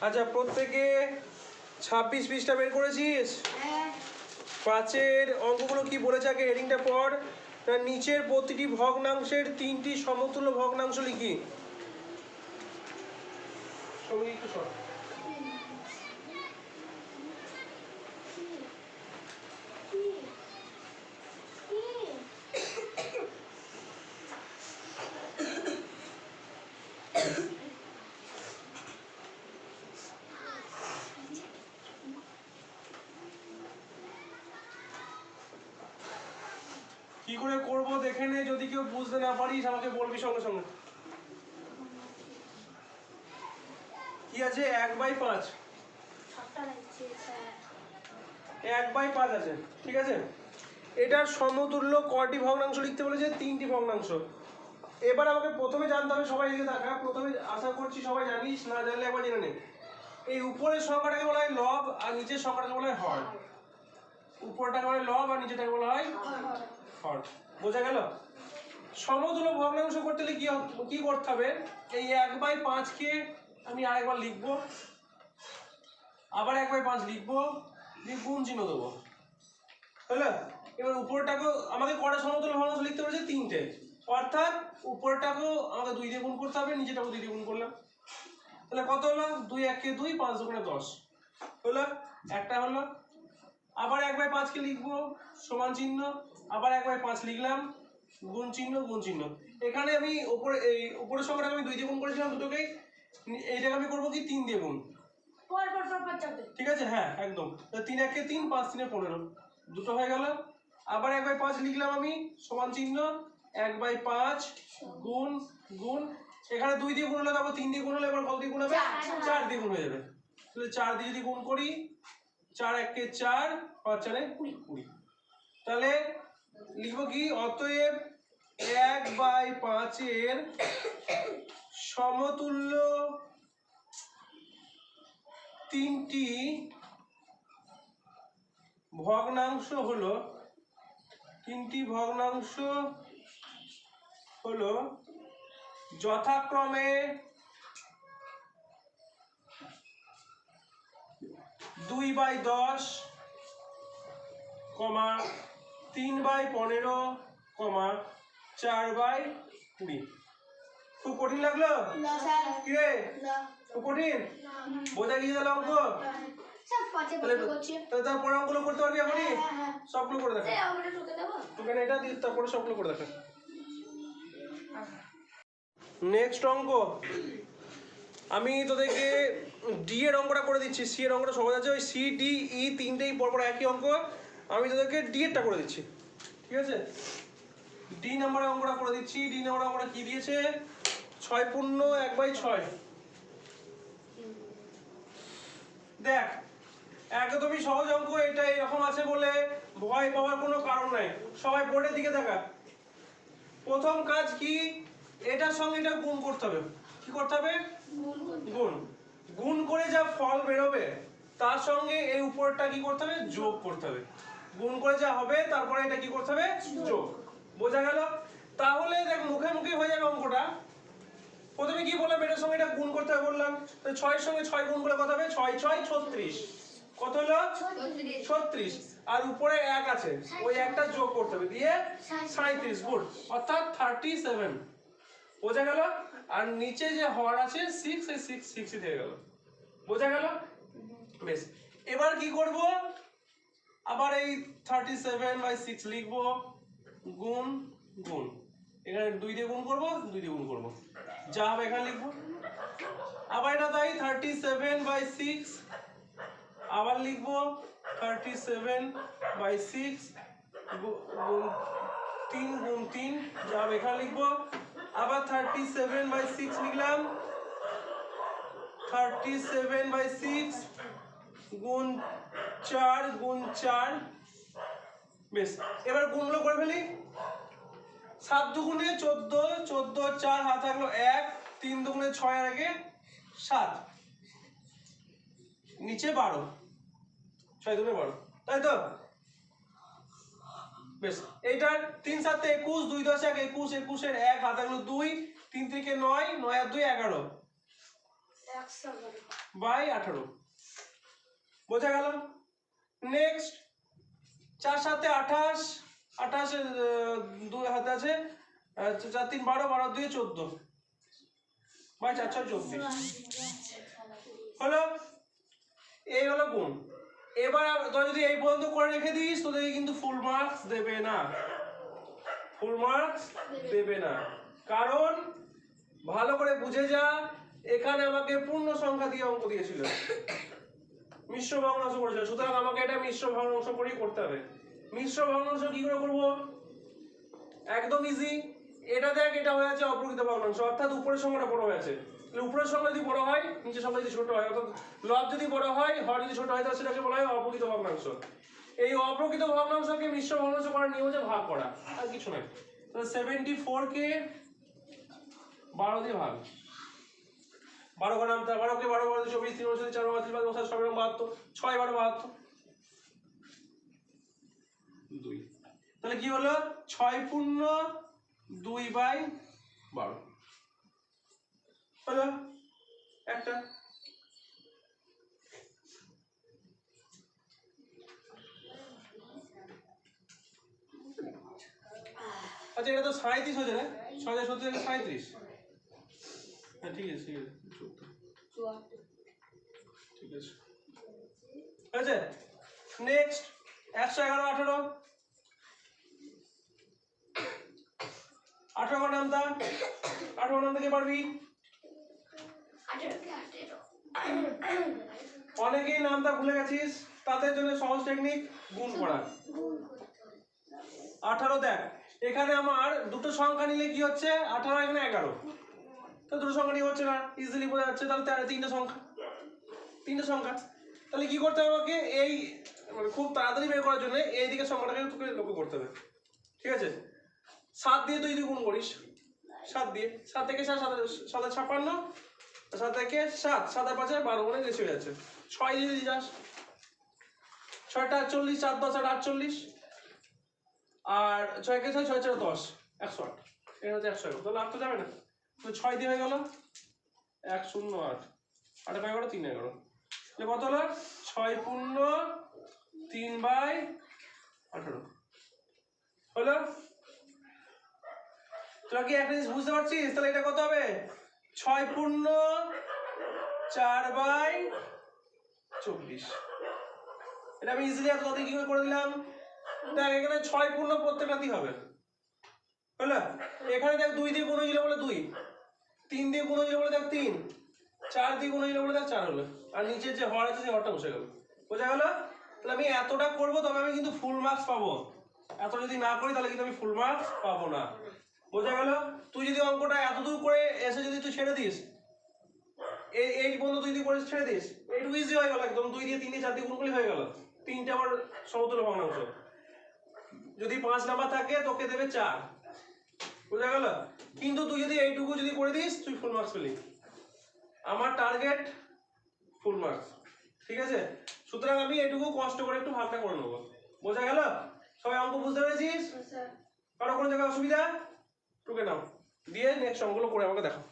আচ্ছা প্রত্যেকে ছাব্বিশ পিসটা বের করেছিস? হ্যাঁ। পাঁচের অঙ্কগুলো কি বলেছে আগে হেডিংটা পর তার নিচের প্রতিটি ভগ্নাংশের তিনটি সমতুল্য ভগ্নাংশ লিখি। একটু কি করে করব দেখে নে যদি কেউ বুঝতে না পারিস আমাকে বলবি সঙ্গে সঙ্গে। কি আছে? এক বাই পাঁচ। এক বাই পাঁচ আছে ঠিক আছে? এটার সমতুল্য কটি ভগ্নাংশ লিখতে বলেছে? তিনটি ভগ্নাংশ। এবার আমাকে প্রথমে জানতে হবে সবাই এদিকে থাকা প্রথমে আশা করছি সবাই জানিস না জানলে একবার জেনে নে। এই উপরের সংখ্যাটাকে বলা হয় লব আর নিচের সংখ্যাটাকে বলা হয় হর। উপরটাকে বলা হয় লব আর নিচেরটাকে বলা হয় হর বোঝা গেল? সমতুল্য ভগ্নাংশ করতে হলে কি কি করতে হবে? এই এক বাই পাঁচকে আমি আরেকবার লিখব। আবার এক বাই পাঁচ লিখব। দিয়ে গুণ চিহ্ন দেবো। হলো? এবার উপরটাকেও আমাকে কটা সমতুল্য ভগ্নাংশ লিখতে বলেছে তিনটে। অর্থাৎ উপরটাকেও আমাকে দুই দিয়ে গুণ করতে হবে, নিচেটাকেও দুই দিয়ে গুণ করলাম। তাহলে কত হলো? দুই একে দুই, পাঁচ দুগুণে দশ। হলো? একটা হলো? আবার এক বাই পাঁচকে লিখব। সমান চিহ্ন। আবার এক বাই পাঁচ লিখলাম গুণ চিহ্ন গুণ চিহ্ন। এখানে আমি উপরে এই উপরের সংখ্যাটাকে আমি দুই দিয়ে গুণ করেছিলাম দুটোকেই এইটাকে আমি করব কি? তিন দিয়ে গুণ। ঠিক আছে? হ্যাঁ একদম। তিন একে তিন পাঁচ তিনে পনেরো। দুটো হয়ে গেল। আবার এক বাই পাঁচ লিখলাম আমি সমান চিহ্ন এক বাই পাঁচ গুণ গুণ। এখানে দুই দিয়ে গুণ হলে তারপর তিন দিয়ে গুণ হলে এবার কত দিয়ে গুণ হবে? চার। চার দিয়ে গুণ হয়ে যাবে। তাহলে চার দিয়ে যদি গুণ করি চার একে চার পাঁচ চারে কুড়ি কুড়ি। তাহলে লিখব কি? অতএব এক বাই পাঁচের সমতুল্য তিনটি ভগ্নাংশ হলো, তিনটি ভগ্নাংশ হলো যথাক্রমে দুই বাই দশ কমা তিন বাই পনেরো কমা চার বাই কুড়ি। খুব কঠিন লাগল? না স্যার। কিরে? না। খুব কঠিন বোঝা গিয়ে গেল অঙ্ক? করছি তাহলে তারপরে অঙ্কগুলো করতে পারবি এখনই? হ্যাঁ, হ্যাঁ। সবগুলো করে দেখা। তোকে এটা দিয়ে তারপরে সবগুলো করে দেখা। নেক্সট অঙ্ক। আমি তোদেরকে ডি এর অঙ্কটা করে দিচ্ছি সি এর অঙ্কটা সহজ আছে। ওই সি ডি ই তিনটেই পরপর একই অঙ্ক। আমি তোদেরকে ডি এরটা করে দিচ্ছি। ঠিক আছে? ডি নাম্বারের অঙ্কটা করে দিচ্ছি। ডি নাম্বারের অঙ্কটা কি দিয়েছে? ছয় পূর্ণ এক বাই ছয়। দেখ একদমই সহজ অঙ্ক এটা এরকম আছে বলে ভয় পাওয়ার কোনো কারণ নাই। সবাই বোর্ডের দিকে দেখা প্রথম কাজ কি? এটার সঙ্গে এটা গুণ করতে হবে। কি করতে হবে? গুণ গুণ। করে যা ফল বেরোবে তার সঙ্গে এই উপরটা কি করতে হবে? যোগ করতে হবে। গুণ করে যা হবে তারপরে এটা কি করতে হবে? যোগ। বোঝা গেল? তাহলে দেখ মুখে মুখে হয়ে যাবে অঙ্কটা। প্রথমে কি বললাম? এটার সঙ্গে এটা গুণ করতে হবে বললাম। তো ছয়ের সঙ্গে ছয় গুণ করে কত হবে? ছয় ছয় ছত্রিশ। কত হলো? ছত্রিশ। আর উপরে এক আছে। ওই একটা যোগ করতে হবে। দিয়ে সাঁত্রিশ গুণ। অর্থাৎ থার্টি সেভেন বোঝা গেল? আর নিচে যে হর আছে সিক্স এই সিক্স সিক্সই থেকে গেল। বোঝা গেল? বেশ। এবার কি করব? আবার এই থার্টি সেভেন বাই সিক্স লিখব গুণ গুণ। এখানে দুই দিয়ে গুণ করব, দুই দিয়ে গুণ করব। যা হবে এখানে লিখব। আবার এটা তাই থার্টি সেভেন বাই সিক্স আবার লিখব থার্টি সেভেন বাই সিক্স তিন, গুণ তিন। যা হবে এখানে লিখব। আবার থার্টি সেভেন বাই সিক্স লিখলাম। থার্টি সেভেন বাই সিক্স গুণ চার গুণ চার বেশ এবার গুণগুলো করে ফেলি। সাত দুগুণে চোদ্দ চোদ্দ চার হাত থাকল এক তিন দুগুণে ছয় আর আগে সাত। নিচে বারো ছয় দুগুণে বারো তাই তো? বেশ এইটার তিন সাতে একুশ দুই দশ এক একুশ একুশের এক হাত থাকল দুই তিন থেকে নয় নয় আর দুই এগারো। বাই আঠারো। বোঝা গেল? নেক্সট চার সাথে আঠাশ আঠাশ দুই হাতে আছে চার তিন বারো বারো দুই চোদ্দ। বাই চার, ছয়, চব্বিশ। হলো এই হলো গুণ। এবার তোরা যদি এই পর্যন্ত করে রেখে দিস, তোদেরকে কিন্তু ফুল মার্কস দেবে না। ফুল মার্কস দেবে না। কারণ, ভালো করে বুঝে যা, এখানে আমাকে পূর্ণ সংখ্যা দিয়ে অঙ্ক দিয়েছিল। মিশ্র ভগ্নাংশ করেছিল। সুতরাং আমাকে এটা মিশ্র ভগ্নাংশ করেই করতে হবে। মিশ্র ভগ্নাংশ কি করে করব? একদম ইজি এটা দেখ, এটা হয়ে আছে অপ্রকৃত ভগ্নাংশ অর্থাৎ উপরের সংখ্যাটা বড় হয়ে আছে উপরের সংখ্যা যদি বড় হয়, নিচের সংখ্যা যদি ছোট হয়, অর্থাৎ লব যদি বড় হয়, হর যদি ছোট হয়, তাহলে সেটাকে বলা হয় অপ্রকৃত ভগ্নাংশ এই অপ্রকৃত ভগ্নাংশকে মিশ্র ভগ্নাংশ করার নিয়ম হচ্ছে ভাগ করা, আর কিছু নয়। তাহলে সেভেন্টি ফোর কে বারো দিয়ে ভাগ। বারো ঘর নামতে বারো কে বারো বারো চব্বিশ তিন বছর চার তিন পাঁচ ছয় বারো বাহাত্তর। ছয় বারো বাহাত্তর। দুই। তাহলে কি হলো? ছয় পূর্ণ দুই বাই বারো। হলো একটা। আচ্ছা এটা তো সাঁত্রিশ হচ্ছে না ছয় হাজার সত্তর সাঁত্রিশ হ্যাঁ ঠিক আছে ঠিক আছে। ঠিক আছে নেক্সট একশো এগারো, আঠেরো। আঠেরো নামতা আঠেরো নামতে কে পারবি। অনেকেই নামটা ভুলে গেছিস, তাদের জন্য সহজ টেকনিক গুণ করা। আঠারো দেখ, এখানে আমার দুটো সংখ্যা নিলে কি হচ্ছে? আঠারো এখানে এগারো। তো দুটো সংখ্যা নিয়ে হচ্ছে না ইজিলি বোঝা যাচ্ছে, তাহলে তিনটে সংখ্যা। তিনটে সংখ্যা। তাহলে কি করতে হবে আমাকে এই মানে খুব তাড়াতাড়ি বের করার জন্য এই দিকে সংখ্যাটাকে তোকে লক্ষ্য করতে হবে। ঠিক আছে? সাত দিয়ে তুই যদি গুণ করিস। সাত দিয়ে। সাত থেকে সাত সাত সাত, ছাপ্পান্ন। সাত থেকে সাত সাত আর পাঁচে বারো মানে বেশি হয়ে যাচ্ছে। ছয় দিয়ে যাস, ছয়টা আটচল্লিশ চার দশ, আট, আটচল্লিশ। আর ছয় কে ছয় ছয় চার দশ, একশো আট। এটা হচ্ছে একশো এগারো। তাহলে আট তো যাবে না। তো ছয় দিয়ে হয়ে গেল এক শূন্য আট। আট এক এগারো তিন এগারো তাহলে কত হলো? ছয় পূর্ণ তিন বাই আঠারো। হলো? তোরা কি একটা জিনিস বুঝতে পারছিস? তাহলে এটা কত হবে? ছয় পূর্ণ চার বাই চব্বিশ। এটা আমি ইজিলি এত কি করে দিলাম? দেখ, এখানে ছয় পূর্ণ প্রত্যেকটাতেই হবে। হলো? এখানে দেখ দুই দিয়ে গুণ হয়েছিল বলে দুই। তিন দিয়ে গুণ হয়েছিল বলে দেখ তিন। চার দিয়ে গুণ হয়েছিল বলে দেখ চার হলো। আর নিচে যে হর আছে সেই হরটা বসে গেল। বোঝা গেল? তাহলে আমি এতটা করব, তবে আমি কিন্তু ফুল মার্কস পাবো। এত যদি না করি, তাহলে কিন্তু আমি ফুল মার্কস পাবো না। বোঝা গেল? তুই যদি অঙ্কটা এতদূর করে এসে যদি তুই ছেড়ে দিস এই এই পর্যন্ত তুই যদি করে ছেড়ে দিস, এইটুকু ইজি হয়ে গেল একদম। দুই দিয়ে তিন দিয়ে চার দিয়ে গুণ করলে হয়ে গেল। তিনটে আমার সমতুল্য ভগ্নাংশ। যদি পাঁচ নাম্বার থাকে, তোকে দেবে চার। বোঝা গেল? কিন্তু তুই যদি এইটুকু যদি করে দিস তুই ফুল মার্কস পেলি। আমার টার্গেট ফুল মার্কস ঠিক আছে? সুতরাং আমি এইটুকু কষ্ট করে একটু ভাগটা করে নেব। বোঝা গেল? সবাই অঙ্ক বুঝতে পেরেছিস? স্যার। কারও কোনো জায়গায় অসুবিধা? টুকে নাও। দিয়ে নেক্সট অঙ্কগুলো করে আমাকে দেখো